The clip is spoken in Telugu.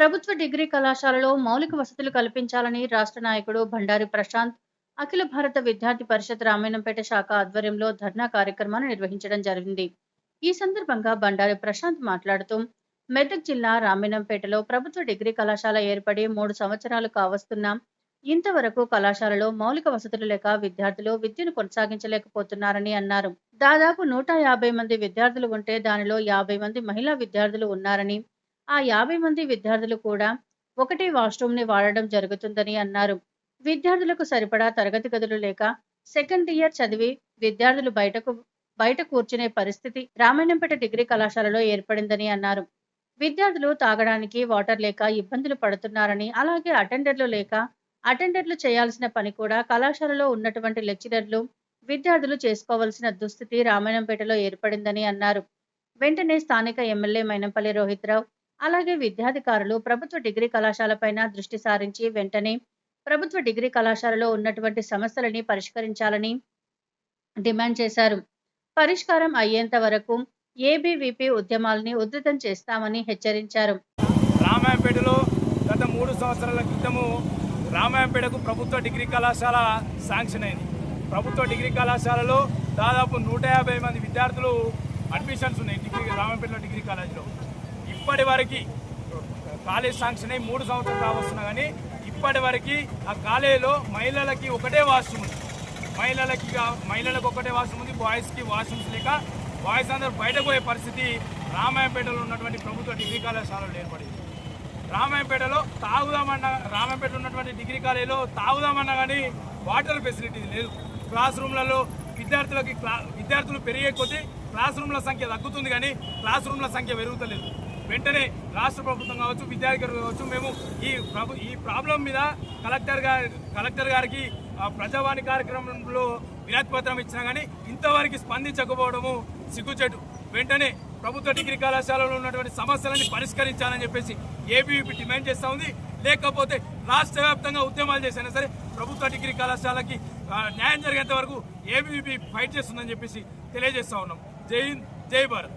ప్రభుత్వ డిగ్రీ కళాశాలలో మౌలిక వసతులు కల్పించాలని రాష్ట్ర నాయకుడు భండారి ప్రశాంత్ అఖిల భారత విద్యార్థి పరిషత్ రామాయణంపేట శాఖ ఆధ్వర్యంలో ధర్నా కార్యక్రమాన్ని నిర్వహించడం జరిగింది. ఈ సందర్భంగా బండారి ప్రశాంత్ మాట్లాడుతూ మెదక్ జిల్లా రామాయణంపేటలో ప్రభుత్వ డిగ్రీ కళాశాల ఏర్పడి మూడు సంవత్సరాలు కావస్తున్నా ఇంతవరకు కళాశాలలో మౌలిక వసతులు లేక విద్యార్థులు విద్యను కొనసాగించలేకపోతున్నారని అన్నారు. దాదాపు నూట యాభై మంది విద్యార్థులు ఉంటే దానిలో యాభై మంది మహిళా విద్యార్థులు ఉన్నారని ఆ యాభై మంది విద్యార్థులు కూడా ఒకటే వాష్రూమ్ని వాడడం జరుగుతుందని అన్నారు. విద్యార్థులకు సరిపడా తరగతి గదులు లేక సెకండ్ ఇయర్ చదివి విద్యార్థులు బయటకు బయట కూర్చునే పరిస్థితి రామాయణంపేట డిగ్రీ కళాశాలలో ఏర్పడిందని అన్నారు. విద్యార్థులు తాగడానికి వాటర్ లేక ఇబ్బందులు పడుతున్నారని అలాగే అటెండర్లు లేక అటెండర్లు చేయాల్సిన పని కూడా కళాశాలలో ఉన్నటువంటి లెక్చరర్లు విద్యార్థులు చేసుకోవాల్సిన దుస్థితి రామాయణంపేటలో ఏర్పడిందని అన్నారు. వెంటనే స్థానిక ఎమ్మెల్యే మైనంపల్లి రోహిత్రావు అలాగే విద్యాధికారులు ప్రభుత్వ డిగ్రీ కళాశాలపైన దృష్టి సారించి వెంటనే ప్రభుత్వ డిగ్రీ కళాశాలలో ఉన్నటువంటి సమస్యలని పరిష్కరించాలని డిమాండ్ చేశారు. పరిష్కారం అయ్యేంత వరకు ఏబీవీపీ ఉద్యమాలని ఉధృతం చేస్తామని హెచ్చరించారు. రామాయపేటలో గత మూడు సంవత్సరాల క్రితము రామాయపేటకు ప్రభుత్వ డిగ్రీ కళాశాల శాంక్షన్ అయింది. ప్రభుత్వ డిగ్రీ కళాశాలలో దాదాపు నూట యాభై మంది విద్యార్థులు అడ్మిషన్స్ ఉన్నాయి డిగ్రీ రామాయపేటలో డిగ్రీ కాలేజీలో. ఇప్పటి వరకు కాలేజ్ శాంక్షన్ అయ్యి మూడు సంవత్సరాలు కావస్తున్నా కానీ ఇప్పటి వరకు ఆ కాలేజీలో మహిళలకి ఒకటే వాష్రూమ్ ఉంది. మహిళలకి మహిళలకు ఒకటే వాష్రూమ్ ఉంది బాయ్స్కి వాష్రూమ్స్ లేక బాయ్స్ అందరూ బయటకు పోయే పరిస్థితి రామాయపేటలో ఉన్నటువంటి ప్రభుత్వ డిగ్రీ కళాశాలలో ఏర్పడింది. రామాయపేటలో తాగుదామన్న రామాయంపేటలో ఉన్నటువంటి డిగ్రీ కాలేజీలో తాగుదామన్నా కానీ వాటర్ ఫెసిలిటీ లేదు క్లాస్ రూమ్లలో విద్యార్థులకి క్లా విద్యార్థులు పెరిగే కొద్దీ క్లాస్ రూమ్ల సంఖ్య తగ్గుతుంది కానీ క్లాస్ రూమ్ల సంఖ్య పెరుగుతలేదు. వెంటనే రాష్ట్ర ప్రభుత్వం కావచ్చు విద్యార్థులు కావచ్చు మేము ఈ ప్రభు ఈ ప్రాబ్లం మీద కలెక్టర్ గారి కలెక్టర్ గారికి ప్రజావాణి కార్యక్రమంలో వినతి పత్రం ఇచ్చినా కానీ ఇంతవరకు స్పందించకపోవడము సిగ్గుచెట్టు వెంటనే ప్రభుత్వ డిగ్రీ కళాశాలలో ఉన్నటువంటి సమస్యలని పరిష్కరించాలని చెప్పేసి ఏబీవీపీ డిమాండ్ చేస్తూ ఉంది. లేకపోతే రాష్ట్ర వ్యాప్తంగా ఉద్యమాలు చేసినా సరే ప్రభుత్వ డిగ్రీ కళాశాలకి న్యాయం జరిగేంత వరకు ఏబీవీపీ ఫైట్ చేస్తుందని చెప్పేసి తెలియజేస్తూ ఉన్నాం. జై హింద్ జై భారత్.